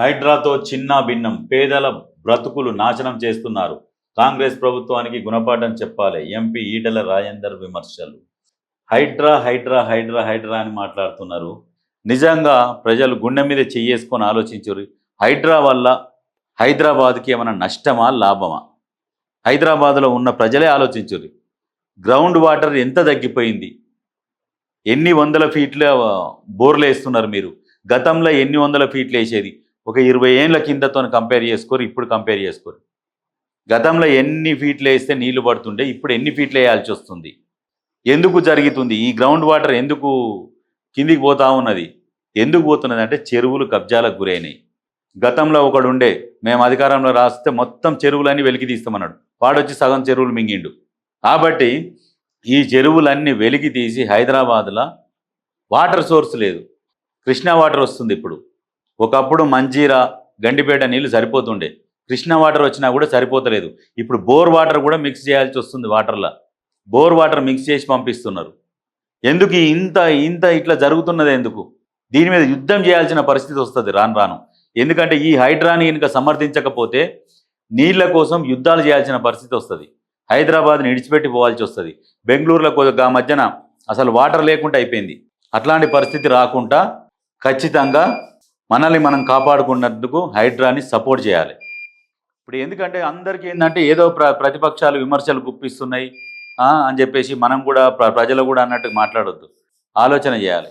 హైడ్రాతో చిన్న భిన్నం పేదల బ్రతుకులు నాశనం చేస్తున్నారు. కాంగ్రెస్ ప్రభుత్వానికి గుణపాఠం చెప్పాలి. ఎంపీ ఈటల రాజేందర్ విమర్శలు. హైడ్రా హైడ్రా హైడ్రా హైడ్రా అని మాట్లాడుతున్నారు. నిజంగా ప్రజలు గుండె మీద చెయ్యేసుకొని ఆలోచించారు హైడ్రా వల్ల హైదరాబాద్కి ఏమైనా నష్టమా లాభమా? హైదరాబాద్లో ఉన్న ప్రజలే ఆలోచించారు గ్రౌండ్ వాటర్ ఎంత తగ్గిపోయింది? ఎన్ని వందల ఫీట్ల బోర్లు వేస్తున్నారు మీరు? గతంలో ఎన్ని వందల ఫీట్లు వేసేది? ఒక ఇరవై ఏళ్ళ కిందతో కంపేర్ చేసుకోరు ఇప్పుడు కంపేర్ చేసుకోరు. గతంలో ఎన్ని ఫీట్లు వేస్తే నీళ్ళు పడుతుండే ఇప్పుడు ఎన్ని ఫీట్లు వేయాల్సి వస్తుంది? ఎందుకు జరుగుతుంది? ఈ గ్రౌండ్ వాటర్ ఎందుకు కిందికి పోతా ఉన్నది? ఎందుకు పోతున్నది అంటే చెరువులు కబ్జాలకు గురైనాయి. గతంలో ఒకడు ఉండే మేము అధికారంలో రాస్తే మొత్తం చెరువులన్నీ వెలికి తీస్తామన్నాడు. వాడొచ్చి సగం చెరువులు మింగిండు. కాబట్టి ఈ చెరువులన్నీ వెలికి తీసి హైదరాబాద్లో వాటర్ సోర్స్ లేదు. కృష్ణా వాటర్ వస్తుంది ఇప్పుడు. ఒకప్పుడు మంజీరా గండిపేట నీళ్ళు సరిపోతుండే. కృష్ణ వాటర్ వచ్చినా కూడా సరిపోతలేదు. ఇప్పుడు బోర్ వాటర్ కూడా మిక్స్ చేయాల్సి వస్తుంది వాటర్లో. బోర్ వాటర్ మిక్స్ చేసి పంపిస్తున్నారు. ఎందుకు ఇంత ఇంత ఇట్లా జరుగుతున్నది ఎందుకు? దీని మీద యుద్ధం చేయాల్సిన పరిస్థితి వస్తుంది రాను రాను. ఎందుకంటే ఈ హైడ్రాని కనుక సమర్థించకపోతే నీళ్ళ కోసం యుద్ధాలు చేయాల్సిన పరిస్థితి వస్తుంది. హైదరాబాద్ని ఇడిచిపెట్టి పోవాల్సి వస్తుంది. బెంగళూరులో ఆ మధ్యన అసలు వాటర్ లేకుండా అయిపోయింది. అట్లాంటి పరిస్థితి రాకుండా ఖచ్చితంగా మనల్ని మనం కాపాడుకున్నందుకు హైడ్రాని సపోర్ట్ చేయాలి. ఇప్పుడు ఎందుకంటే అందరికీ ఏంటంటే ఏదో ప్ర ప్రతిపక్షాలు విమర్శలు గుప్పిస్తున్నాయి అని చెప్పేసి మనం కూడా ప్ర- ప్రజలు కూడా అన్నట్టు మాట్లాడొద్దు. ఆలోచన చేయాలి.